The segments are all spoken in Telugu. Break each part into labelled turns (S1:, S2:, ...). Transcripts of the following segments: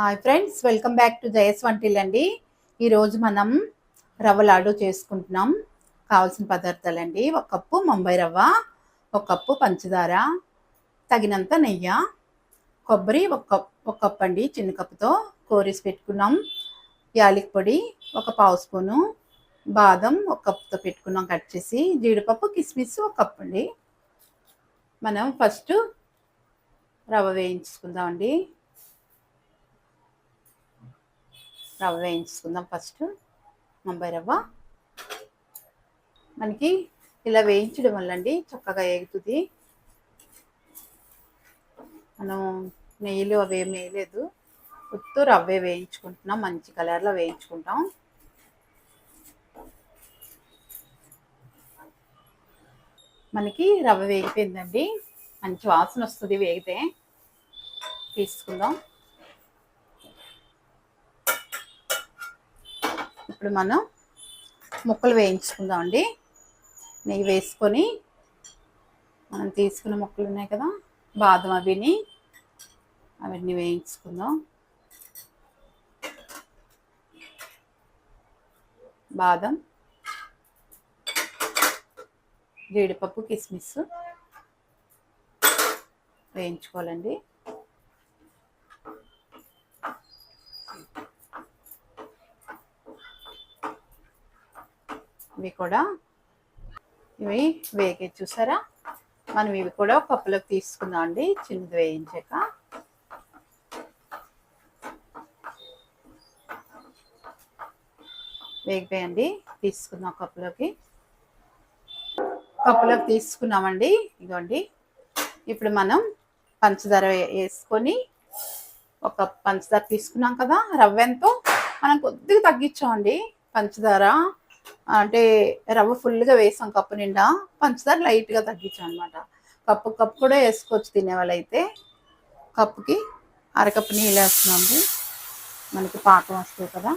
S1: Hi friends welcome back to జయస్ వంటిల్ అండి ఈరోజు మనం రవ్వ లాడు చేసుకుంటున్నాం. కావాల్సిన పదార్థాలు అండి. ఒక కప్పు ముంబై రవ్వ ఒక కప్పు పంచదార తగినంత నెయ్యి కొబ్బరి ఒక కప్ ఒక కప్ అండి. చిన్న కప్పుతో కోరేసి పెట్టుకున్నాం. యాలిక్ పొడి ఒక పావు స్పూను బాదం ఒక కప్తో పెట్టుకున్నాం కట్ చేసి. జీడిపప్పు కిస్మిస్ ఒక కప్ అండి. మనం ఫస్ట్ రవ్వ వేయించుకుందామండి రవ్వ వేయించుకుందాం ఫస్ట్. ముంబై రవ్వ. మనకి ఇలా వేయించడం వల్ల అండి చక్కగా ఎగుతుంది మనం నెయ్యిలు అవి ఏం వేయలేదు. ఉత్తు రవ్వే వేయించుకుంటున్నాం. మంచి కలర్లో వేయించుకుంటాం. మనకి రవ్వ వేగిపోయిందండి. మంచి వాసన వస్తుంది వేగితే. తీసుకుందాం. ఇప్పుడు మనం ముక్కలు వేయించుకుందాం అండి నెయ్యి వేసుకొని మనం తీసుకున్న ముక్కలు ఉన్నాయి కదా బాదం అవిని అవన్నీ వేయించుకుందాం. బాదం జీడిపప్పు కిస్మిస్ వేయించుకోవాలండి. ఇవి కూడా. ఇవి వేగే చూసారా? మనం ఇవి కూడా కప్పులోకి తీసుకుందాం అండి. చిన్నది వేయించాక. వేగిపోయండి. తీసుకుందాం కప్పులోకి. కప్పులోకి తీసుకున్నామండి. ఇదిగోండి. ఇప్పుడు మనం పంచదార వేసుకొని ఒక పంచదార తీసుకున్నాం కదా రవ్వ ఎంతో మనం కొద్దిగా తగ్గించామండి పంచదార. అంటే రవ్వ ఫుల్గా వేసాం కప్పు నిండా. పంచదార లైట్గా తగ్గించాం అనమాట కప్పు కప్పు కూడా వేసుకోవచ్చు తినేవాళ్ళు అయితే కప్పుకి అరకప్పు నీళ్ళు వేస్తున్నాము. మనకి పాకం వస్తుంది కదా.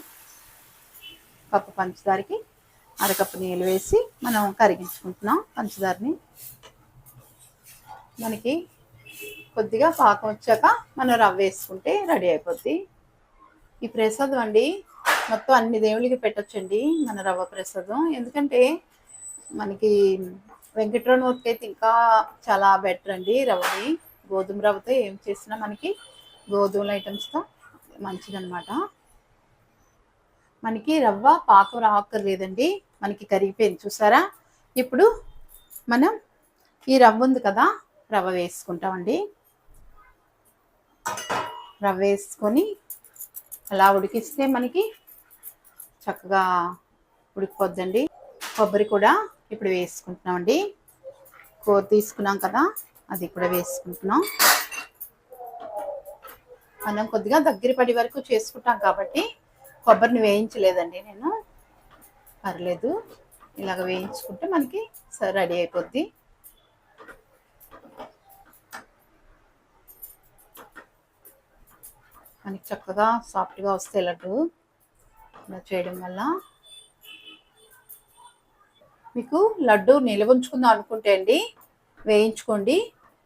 S1: కప్పు పంచదారకి అరకప్పు నీళ్ళు వేసి మనం కరిగించుకుంటున్నాం పంచదారని. మనకి కొద్దిగా పాకం వచ్చాక మనం రవ్వ వేసుకుంటే రెడీ అయిపోద్ది. ఈ ప్రసాదం అండి మొత్తం అన్ని దేవుళ్ళకి పెట్టొచ్చండి మన రవ్వ ప్రసాదం. ఎందుకంటే మనకి వెంకటరమణకి అయితే ఇంకా చాలా బెటర్ అండి రవ్వని గోధుమ రవ్వతో ఏం చేసినా మనకి గోధుమల ఐటమ్స్తో మంచిదనమాట మనకి రవ్వ పాకం రాక్కర్లేదండి మనకి కరిగిపోయింది చూసారా? ఇప్పుడు మనం ఈ రవ్వ ఉంది కదా రవ్వ వేసుకుంటామండి. రవ్వ వేసుకొని అలా ఉడికిస్తే మనకి చక్కగా ఉడికిపోద్దండి. కొబ్బరి కూడా ఇప్పుడు వేసుకుంటున్నామండి. కూర తీసుకున్నాం కదా అది కూడా వేసుకుంటున్నాం. మనం కొద్దిగా దగ్గర పడి వరకు చేసుకుంటాం కాబట్టి కొబ్బరిని వేయించలేదండి నేను. పర్లేదు ఇలాగ వేయించుకుంటే మనకి రెడీ అయిపోద్ది. మనకి చక్కగా సాఫ్ట్గా వస్తే లడ్డు. ఇలా చేయడం వల్ల మీకు లడ్డు నిల్వ ఉంచుకుందాం అనుకుంటే అండి వేయించుకోండి.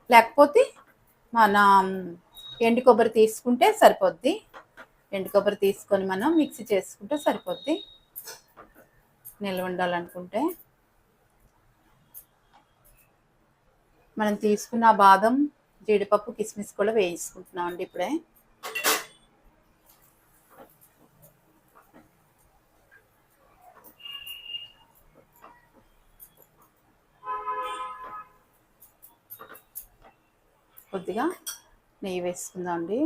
S1: లేకపోతే మన ఎండు కొబ్బరి తీసుకుంటే సరిపోద్ది. ఎండు కొబ్బరి తీసుకొని మనం మిక్సీ చేసుకుంటే సరిపోద్ది. నిల్వ ఉండాలనుకుంటే మనం తీసుకున్న బాదం జీడిపప్పు కిస్మిస్ కూడా వేయించుకుంటున్నాం అండి ఇప్పుడే. కొద్దిగా నెయ్యి వేసుకుందాం అండి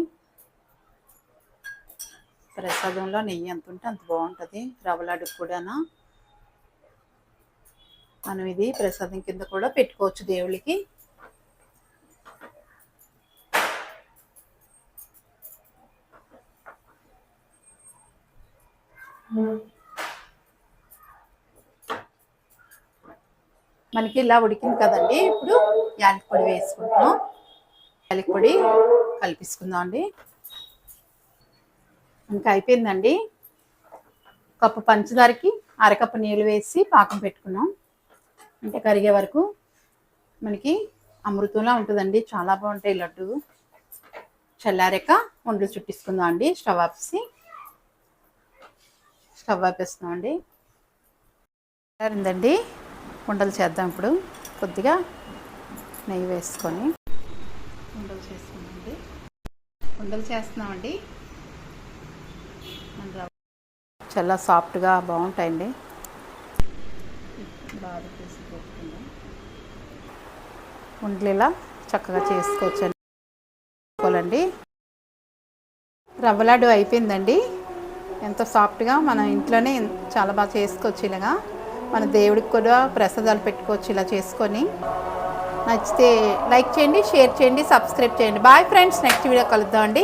S1: ప్రసాదంలో నెయ్యి ఎంత ఉంటే అంత బాగుంటుంది. రవ్వ కూడా కూడానా. మనం ఇది ప్రసాదం కింద కూడా పెట్టుకోవచ్చు దేవుడికి మనకి ఇలా ఉడికింది కదండి. ఇప్పుడు యాలకి పొడి వేసుకుంటున్నాం. యాలకి పొడి కలిపిసుకుందాం అండి ఇంకా అయిపోయిందండి. కప్పు పంచదారకి అరకప్పు నీళ్ళు వేసి పాకం పెట్టుకున్నాం. అంటే కరిగే వరకు మనకి అమృతంలా ఉంటుందండి. చాలా బాగుంటాయి లడ్డు. చల్లారాక ఉండలు చుట్టించుకుందాం అండి స్టవ్ ఆపేసి స్టవ్ ఆపేస్తున్నాం అండి చల్లారిందండి ఉండలు చేద్దాం ఇప్పుడు. కొద్దిగా నెయ్యి వేసుకొని. ఉండలు చేసుకుందామండి ఉండలు చేస్తున్నామండి చాలా సాఫ్ట్గా బాగుంటాయండి. బాగా తీసి పెట్టుకుందాం ఉండలు ఇలా చక్కగా చేసుకోవచ్చు అండి రవ్వ లడ్డు అయిపోయిందండి. ఎంతో సాఫ్ట్గా మనం ఇంట్లోనే చాలా బాగా చేసుకోవచ్చు ఇలాగా. మన దేవుడికి కూడా ప్రసాదాలు పెట్టుకోవచ్చు ఇలా చేసుకొని. నచ్చితే లైక్ చేయండి షేర్ చేయండి సబ్స్క్రైబ్ చేయండి. బాయ్ ఫ్రెండ్స్ నెక్స్ట్ వీడియో కలుద్దాం అండి